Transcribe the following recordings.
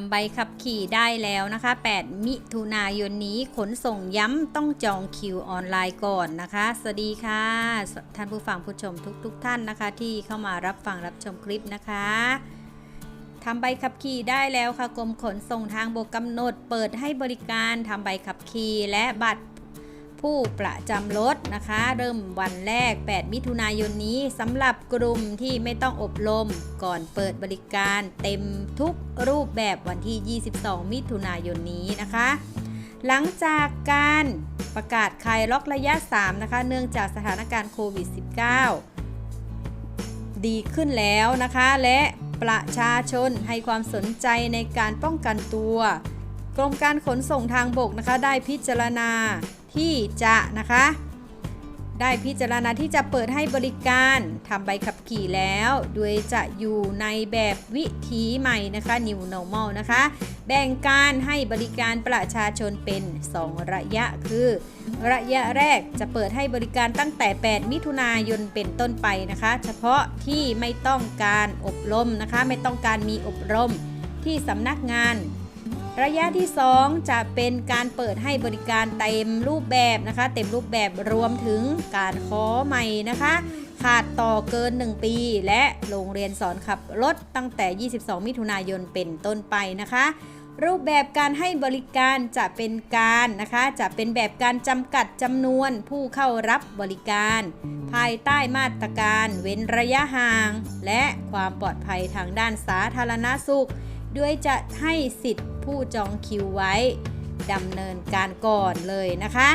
ำใบขับขี่ได้แล้วนะคะ 8 มิถุนายนนี้ขนส่งย้ำต้องจองคิวออนไลน์ก่อนนะคะ สวัสดีค่ะ ท่านผู้ฟังผู้ชมทุกๆทท่านนะคะ ที่เข้ามารับฟังรับชมคลิปนะคะทำใบขับขี่ได้แล้วค่ะกรมขนส่งทางบกกำหนด เปิดให้บริการทำใบขับขี่และบัตร ผู้ประจำรถนะคะ เริ่มวันแรก 8 มิถุนายนนี้สำหรับกลุ่มที่ไม่ต้องอบรมก่อนเปิดบริการเต็มทุกรูปแบบวันที่ 22 มิถุนายนนี้นะคะ หลังจากการประกาศคลายล็อกระยะ 3 นะคะ เนื่องจากสถานการณ์โควิด -19 ดีขึ้นแล้วนะคะ และประชาชนให้ความสนใจในการป้องกันตัว กรมการขนส่งทางบกนะคะ ได้พิจารณาที่จะนะคะ ได้พิจารณาที่จะเปิดให้บริการทำใบขับขี่แล้ว โดยจะอยู่ในแบบวิถีใหม่นะคะ New Normal นะคะ แบ่งการให้บริการประชาชนเป็น 2 ระยะคือ ระยะแรกจะเปิดให้บริการตั้งแต่ 8 มิถุนายนเป็นต้นไปนะคะ เฉพาะที่ไม่ต้องการอบรมนะคะ ไม่ต้องการมีอบรมที่สำนักงาน ระยะที่ 2 จะเป็นการเปิดให้บริการเต็มรูปแบบนะคะ เต็มรูปแบบรวมถึงการขอใหม่นะคะ ขาดต่อเกิน 1 ปี และโรงเรียนสอนขับรถตั้งแต่ 22 มิถุนายนเป็นต้นไปนะคะรูปแบบการให้บริการจะเป็นการนะคะ จะเป็นแบบการจำกัดจำนวนผู้เข้ารับบริการ ภายใต้มาตรการ เว้นระยะห่าง และความปลอดภัยทางด้านสาธารณสุข ด้วยจะให้สิทธิ์ผู้จองคิวไว้ดำเนินการก่อนเลยนะคะ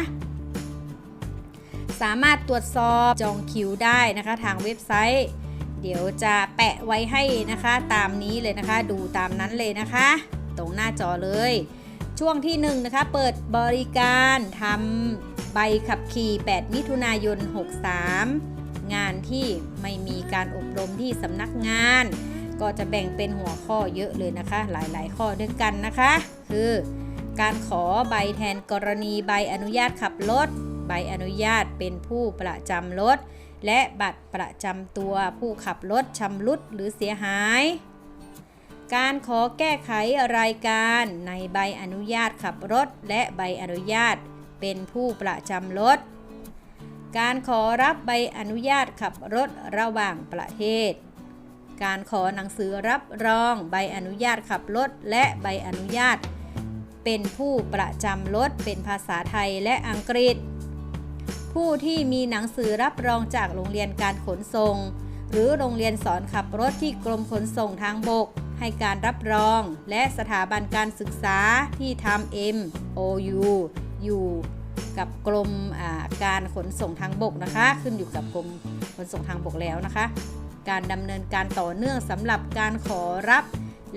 สามารถตรวจสอบจองคิวได้นะคะ ทางเว็บไซต์ เดี๋ยวจะแปะไว้ให้นะคะ ตามนี้เลยนะคะ ดูตามนั้นเลยนะคะ ตรงหน้าจอเลย ช่วงที่1นนะคะ เปิดบริการทำใบขับขี่ 8 มิถุนายน 63 งานที่ไม่มีการอบรมที่สำนักงาน ก็จะแบ่งเป็นหัวข้อเยอะเลยนะคะ หลายๆ ข้อด้วยกันนะคะ คือการขอใบแทนกรณีใบอนุญาตขับรถ ใบอนุญาตเป็นผู้ประจำรถ และบัตรประจำตัวผู้ขับรถชำรุดหรือเสียหาย การขอแก้ไขรายการในใบอนุญาตขับรถ และใบอนุญาตเป็นผู้ประจำรถ การขอรับใบอนุญาตขับรถระหว่างประเทศ การขอหนังสือรับรอง ใบอนุญาตขับรถ และใบอนุญาต เป็นผู้ประจำรถเป็นภาษาไทยและอังกฤษ ผู้ที่มีหนังสือรับรองจากโรงเรียนการขนส่ง หรือโรงเรียนสอนขับรถที่กรมขนส่งทางบก ให้การรับรอง และสถาบันการศึกษาที่ทำ MOU อยู่กับกรมการขนส่งทางบกนะคะ ขึ้นอยู่กับกรมขนส่งทางบกแล้วนะคะ การดำเนินการต่อเนื่องสำหรับการขอรับ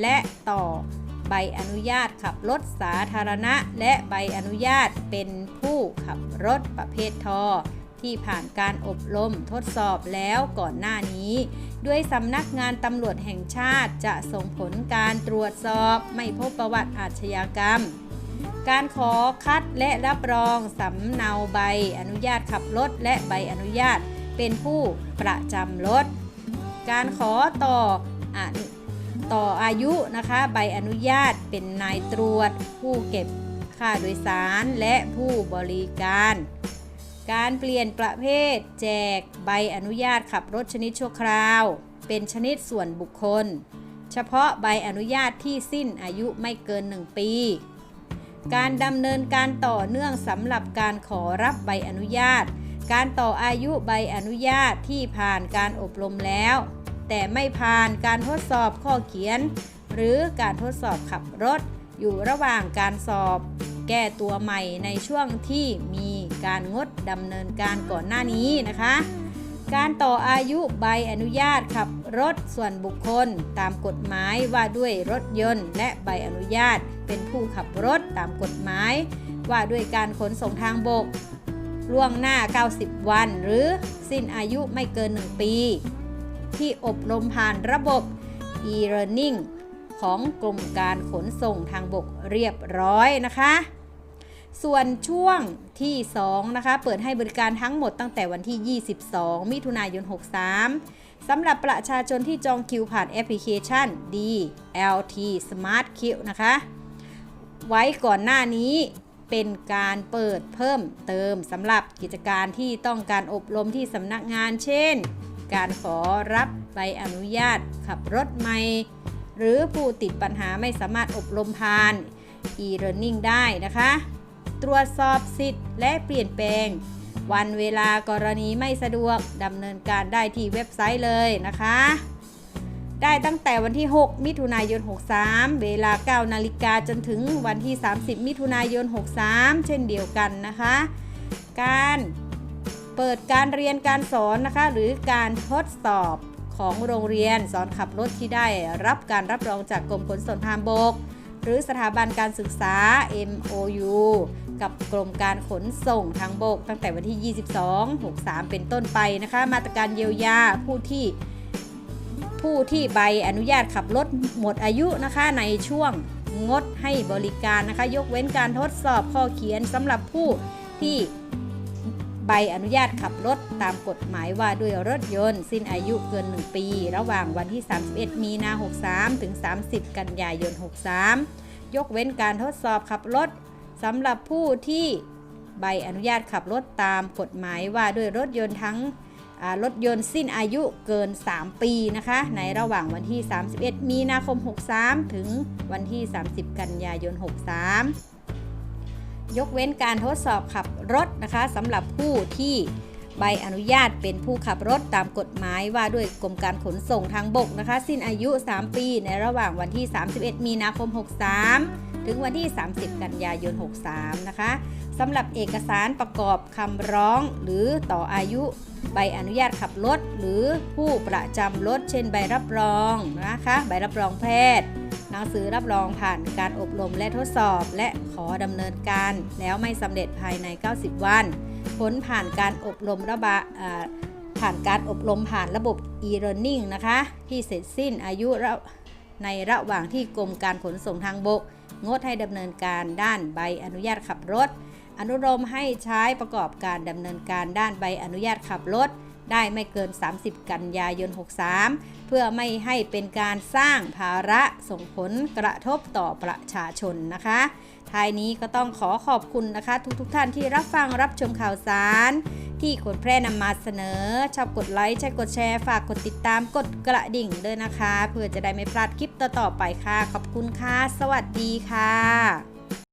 และต่อใบอนุญาตขับรถสาธารณะ และใบอนุญาตเป็นผู้ขับรถประเภททอที่ผ่านการอบรมทดสอบแล้วก่อนหน้านี้ ด้วยสำนักงานตำรวจแห่งชาติจะส่งผลการตรวจสอบไม่พบประวัติอาชญากรรม การขอคัดและรับรองสำเนาใบอนุญาตขับรถและใบอนุญาตเป็นผู้ประจำรถ การขอต่ออต่ออายุนะคะ ใบอนุญาตเป็นนายตรวจ ผู้เก็บค่าโดยสารและผู้บริการ การเปลี่ยนประเภท แจกใบอนุญาตขับรถชนิดชั่วคราว เป็นชนิดส่วนบุคคล เฉพาะใบอนุญาตที่สิ้นอายุไม่เกิน 1 ปี การดำเนินการต่อเนื่องสำหรับการขอรับใบอนุญาต การต่ออายุใบอนุญาตที่ผ่านการอบรมแล้ว แต่ไม่ผ่านการทดสอบข้อเขียน หรือการทดสอบขับรถ อยู่ระหว่างการสอบ แก้ตัวใหม่ในช่วงที่มีการงดดำเนินการก่อนหน้านี้นะคะ การต่ออายุใบอนุญาตขับรถส่วนบุคคล ตามกฎหมายว่าด้วยรถยนต์ และใบอนุญาตเป็นผู้ขับรถตามกฎหมาย ว่าด้วยการขนส่งทางบก ล่วงหน้า 90 วัน หรือสิ้นอายุไม่เกิน 1 ปี ที่อบรมผ่านระบบ e-learning ของกรมการขนส่งทางบกเรียบร้อยนะคะ ส่วนช่วงที่ 2 นะคะ เปิดให้บริการทั้งหมดตั้งแต่วันที่ 22 มิถุนายน 63สำหรับประชาชนที่จองคิวผ่านแอปพลิเคชัน DLT Smart queue นะคะ ไว้ก่อนหน้านี้ เป็นการเปิดเพิ่มเติมสำหรับกิจการที่ต้องการอบรมที่สำนักงานเช่น การขอรับใบอนุญาตขับรถใหม่ หรือผู้ติดปัญหาไม่สามารถอบรมผ่าน e-learning ได้นะคะ ตรวจสอบสิทธิ์และเปลี่ยนแปลง วันเวลากรณีไม่สะดวกดำเนินการได้ที่เว็บไซต์เลยนะคะ ได้ตั้งแต่วันที่ 6 มิถุนายน 63 เวลา 9 นาฬิกาจนถึงวันที่ 30 มิถุนายน 63 เช่นเดียวกันนะคะ การเปิดการเรียนการสอนนะคะ หรือการทดสอบของโรงเรียนสอนขับรถที่ได้รับการรับรองจากกรมขนส่งทางบก หรือสถาบันการศึกษา MOU กับกรมการขนส่งทางบก ตั้งแต่วันที่ 22 63 เป็นต้นไปนะคะ มาตรการเยียวยาผู้ที่ ผู้ที่ใบอนุญาตขับรถหมดอายุนะคะในช่วงงดให้บริการนะคะ ยกเว้นการทดสอบข้อเขียนสำหรับผู้ที่ใบอนุญาตขับรถตามกฎหมายว่าด้วยรถยนต์ สิ้นอายุเกิน 1 ปี ระหว่างวันที่ 31 มีนา 63 ถึง 30 กันยายน 63 ยกเว้นการทดสอบขับรถสำหรับผู้ที่ใบอนุญาตขับรถตามกฎหมายว่าด้วยรถยนต์ทั้ง รถยนต์สิ้นอายุเกิน 3 ปีนะคะ ในระหว่างวันที่ 31 มีนาคม 63 ถึงวันที่ 30 กันยายน 63 ยกเว้นการทดสอบขับรถนะคะสำหรับผู้ที่ใบอนุญาตเป็นผู้ขับรถตามกฎหมายว่าด้วยกรมการขนส่งทางบกนะคะ สิ้นอายุ 3 ปีในระหว่างวันที่ 31 มีนาคม 63 ถึงวันที่ 30 กันยายน 63 นะคะสำหรับเอกสารประกอบคำร้องหรือต่ออายุใบอนุญาตขับรถ หรือผู้ประจำรถ เช่นใบรับรองนะคะ ใบรับรองแพทย์หนังสือรับรองผ่านการอบรมและทดสอบ และขอดำเนินการแล้วไม่สำเร็จภายใน 90 วัน ผลผ่านการอบรมระบาอ่าผ่านการอบรมผ่านระบบ e-learning นะคะ ที่เสร็จสิ้นอายุในระหว่างที่กรมการขนส่งทางบก งดให้ดำเนินการด้านใบอนุญาตขับรถ อนุโลมให้ใช้ประกอบการดำเนินการด้านใบอนุญาตขับรถ ได้ไม่เกิน 30 กันยายน 63 เพื่อไม่ให้เป็นการสร้างภาระส่งผลกระทบต่อประชาชนนะคะท้ายนี้ก็ต้องขอขอบคุณนะคะ ทุกๆทท่านที่รับฟังรับชมข่าวสาร ที่กดแพร่นำมาเสนอ ชอบกดไลค์ใช่กดแชร์ฝากกดติดตามกดกระดิ่งด้วยนะคะ เพื่อจะได้ไม่พลาดคลิปต่อๆไปค่ะ ขอบคุณค่ะ สวัสดีค่ะ